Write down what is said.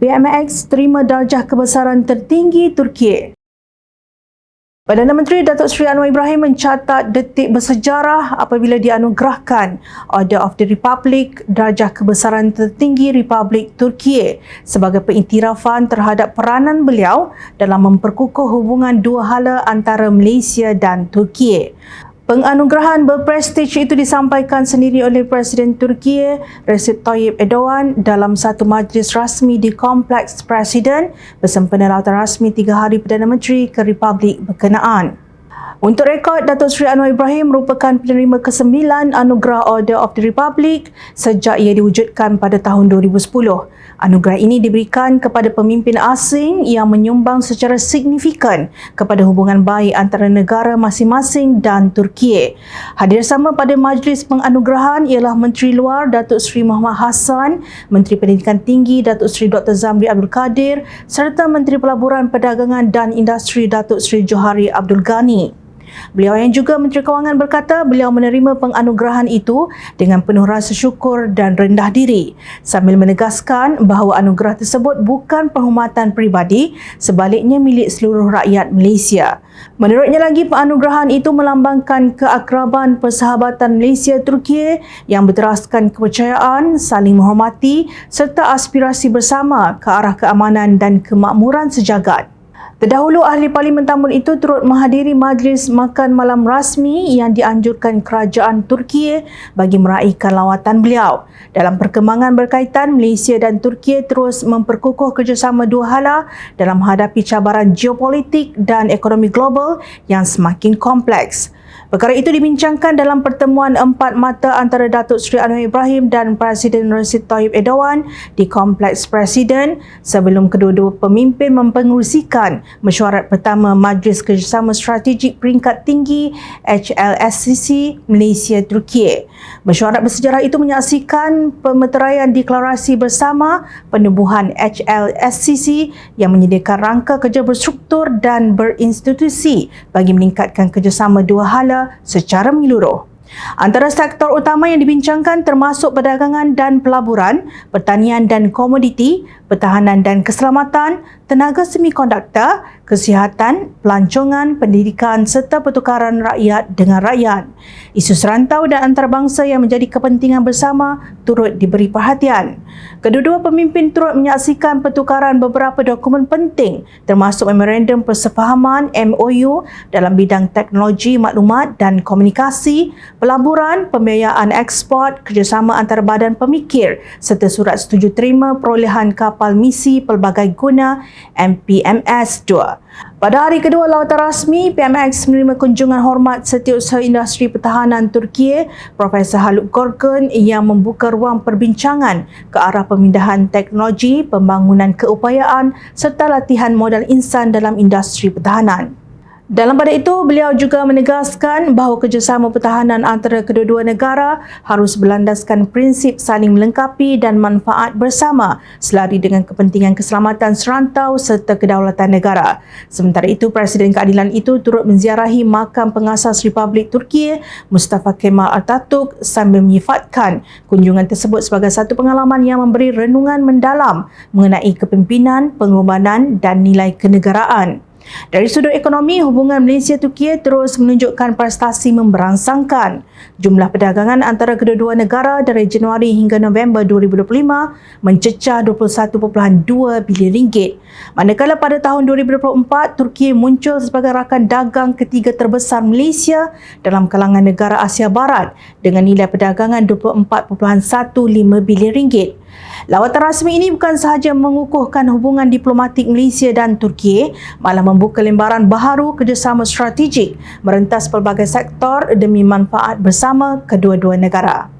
PMX terima darjah kebesaran tertinggi Turki. Perdana Menteri Datuk Seri Anwar Ibrahim mencatat detik bersejarah apabila dianugerahkan Order of the Republic darjah kebesaran tertinggi Republik Turki sebagai pengiktirafan terhadap peranan beliau dalam memperkukuh hubungan dua hala antara Malaysia dan Turki. Penganugerahan berprestij itu disampaikan sendiri oleh Presiden Turki Recep Tayyip Erdogan dalam satu majlis rasmi di Kompleks Presiden bersempena lautan rasmi tiga hari Perdana Menteri ke Republik berkenaan. Untuk rekod, Datuk Seri Anwar Ibrahim merupakan penerima ke-9 Anugerah Order of the Republic sejak ia diwujudkan pada tahun 2010. Anugerah ini diberikan kepada pemimpin asing yang menyumbang secara signifikan kepada hubungan baik antara negara masing-masing dan Turki. Hadir sama pada majlis penganugerahan ialah Menteri Luar Datuk Seri Muhammad Hassan, Menteri Pendidikan Tinggi Datuk Seri Dr. Zamri Abdul Kadir serta Menteri Pelaburan Perdagangan dan Industri Datuk Seri Johari Abdul Ghani. Beliau yang juga Menteri Kewangan berkata beliau menerima penganugerahan itu dengan penuh rasa syukur dan rendah diri sambil menegaskan bahawa anugerah tersebut bukan penghormatan peribadi sebaliknya milik seluruh rakyat Malaysia. Menurutnya lagi penganugerahan itu melambangkan keakraban persahabatan Malaysia-Turki yang berteraskan kepercayaan, saling menghormati serta aspirasi bersama ke arah keamanan dan kemakmuran sejagat. Terdahulu ahli parlimen tamun itu turut menghadiri majlis makan malam rasmi yang dianjurkan kerajaan Turki bagi meraihkan lawatan beliau. Dalam perkembangan berkaitan, Malaysia dan Turki terus memperkukuh kerjasama dua hala dalam menghadapi cabaran geopolitik dan ekonomi global yang semakin kompleks. Perkara itu dibincangkan dalam pertemuan empat mata antara Datuk Seri Anwar Ibrahim dan Presiden Recep Tayyip Erdogan di Kompleks Presiden sebelum kedua-dua pemimpin mempengerusikan mesyuarat pertama Majlis Kerjasama Strategik Peringkat Tinggi HLSCC Malaysia-Turki. Mesyuarat bersejarah itu menyaksikan pemeteraian deklarasi bersama penubuhan HLSCC yang menyediakan rangka kerja berstruktur dan berinstitusi bagi meningkatkan kerjasama dua hala secara menyeluruh. Antara sektor utama yang dibincangkan termasuk perdagangan dan pelaburan, pertanian dan komoditi, pertahanan dan keselamatan, tenaga semikonduktor, kesihatan, pelancongan, pendidikan serta pertukaran rakyat dengan rakyat. Isu serantau dan antarabangsa yang menjadi kepentingan bersama turut diberi perhatian. Kedua-dua pemimpin turut menyaksikan pertukaran beberapa dokumen penting termasuk Memorandum Persefahaman MOU dalam bidang teknologi maklumat dan komunikasi, pelaburan, pembiayaan ekspor, kerjasama antara badan pemikir serta surat setuju terima perolehan kapal misi pelbagai guna MPMS 2. Pada hari kedua lautan rasmi, PMX menerima kunjungan hormat Setiausaha Industri Pertahanan Turki, Profesor Haluk Gorgun yang membuka ruang perbincangan ke arah pemindahan teknologi, pembangunan keupayaan serta latihan modal insan dalam industri pertahanan. Dalam pada itu, beliau juga menegaskan bahawa kerjasama pertahanan antara kedua-dua negara harus berlandaskan prinsip saling melengkapi dan manfaat bersama selari dengan kepentingan keselamatan serantau serta kedaulatan negara. Sementara itu, Presiden Keadilan itu turut menziarahi makam pengasas Republik Turki Mustafa Kemal Atatürk sambil menyifatkan kunjungan tersebut sebagai satu pengalaman yang memberi renungan mendalam mengenai kepimpinan, pengorbanan dan nilai kenegaraan. Dari sudut ekonomi, hubungan Malaysia-Turki terus menunjukkan prestasi memberangsangkan. Jumlah perdagangan antara kedua-dua negara dari Januari hingga November 2025 mencecah 21.2 bilion ringgit. Manakala pada tahun 2024, Turki muncul sebagai rakan dagang ketiga terbesar Malaysia dalam kalangan negara Asia Barat dengan nilai perdagangan 24.15 bilion ringgit. Lawatan rasmi ini bukan sahaja mengukuhkan hubungan diplomatik Malaysia dan Turki, malah membuka lembaran baharu kerjasama strategik merentas pelbagai sektor demi manfaat bersama kedua-dua negara.